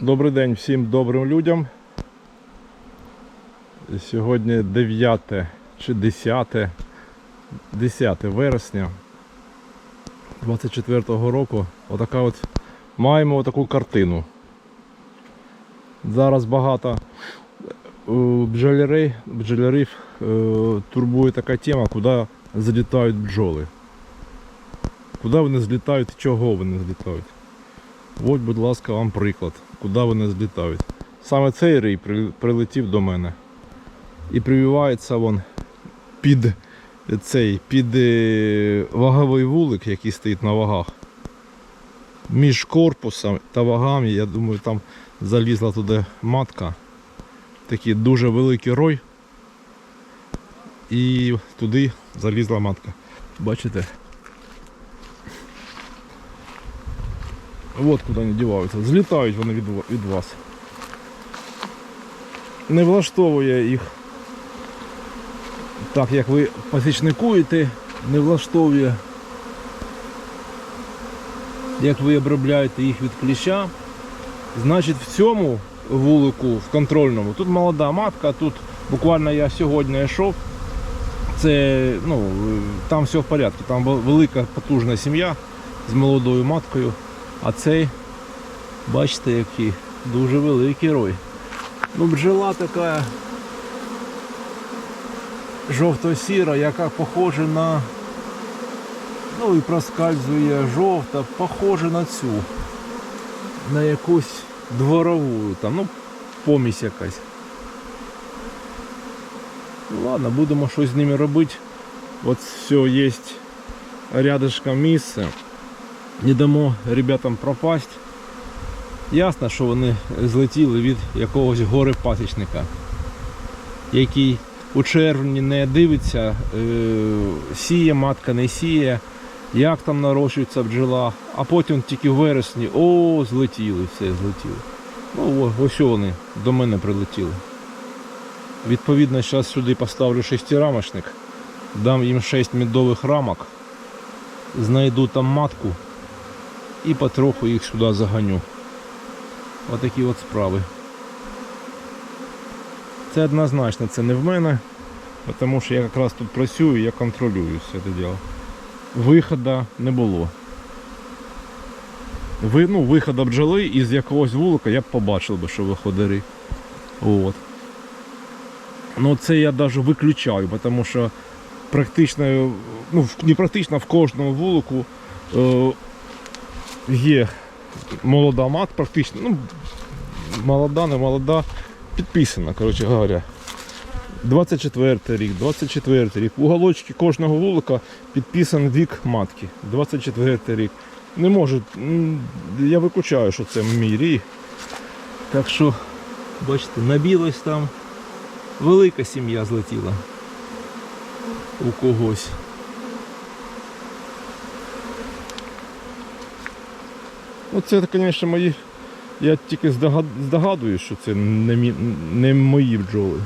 Добрий день всім добрим людям. Сьогодні 9 чи 10, 10 вересня 24-го року. Отака от маємо отаку картину. Зараз багато е, бджолярей, бджолярів е, турбує така тема, куди залітають бджоли. Куди вони злітають і чого вони злітають. От, будь ласка, вам приклад, куди вони злітають. Саме цей при- прилетів до мене. І прививається він під цей під е, ваговий вулик, який стоїть на вагах. Між корпусом та вагами, я думаю, там залізла туди матка. Такий дуже великий рой. І туди залізла матка. Бачите? От куди вони діваються. Злітають вони від, від вас. Не влаштовує їх так, як ви пасічникуєте, не влаштовує, як ви обробляєте їх від кліща. Значить, в цьому вулику, в контрольному, тут молода матка, тут буквально я сьогодні йшов. Це, ну, там все в порядку, там велика потужна сім'я з молодою маткою. А цей, бачите, який дуже великий рой. Ну, бджола така жовто-сіра, яка похожа на. Ну і проскальзує жовта, похожа на цю. На якусь дворову, там, ну, помість якась. Ну ладно, будемо щось з ними робити. От все є рядышком місце не дамо ребятам пропасть. Ясно, що вони злетіли від якогось горе пасічника, який у червні не дивиться, е, сіє, матка не сіє, як там нарощується бджола, а потім тільки в вересні, о, злетіли, все, злетіли. Ну, ось вони до мене прилетіли. Відповідно, зараз сюди поставлю шестирамочник, дам їм 6 медових рамок, знайду там матку і потроху їх сюди заганю. Отакі от справи. Це однозначно, це не в мене, тому що я якраз тут працюю, я контролюю все це діло. Виходу не було. Ви, ну, виходу бджоли із якогось вулика я б побачив би, що виходири. От. Ну це я навіть виключаю, тому що практично, ну не практично в кожному вулику е, є молода мат, практично, ну, молода, не молода, підписана, коротше говоря. 24 рік, 24 рік. Уголочки кожного вулика підписаний вік матки. 24 рік. Не можу, я виключаю, що це мій рік. Так що, бачите, набілось там. Велика сім'я злетіла у когось. Оце, звісно, мої. Я тільки здогад... здогадуюсь, що це не, мі... не мої бджоли.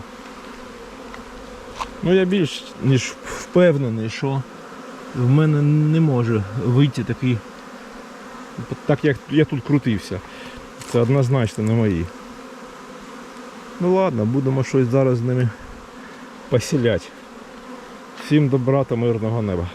Ну я більш ніж впевнений, що в мене не може вийти такий. Так як я тут крутився. Це однозначно не мої. Ну ладно, будемо щось зараз з ними посіляти. Всім добра та мирного неба.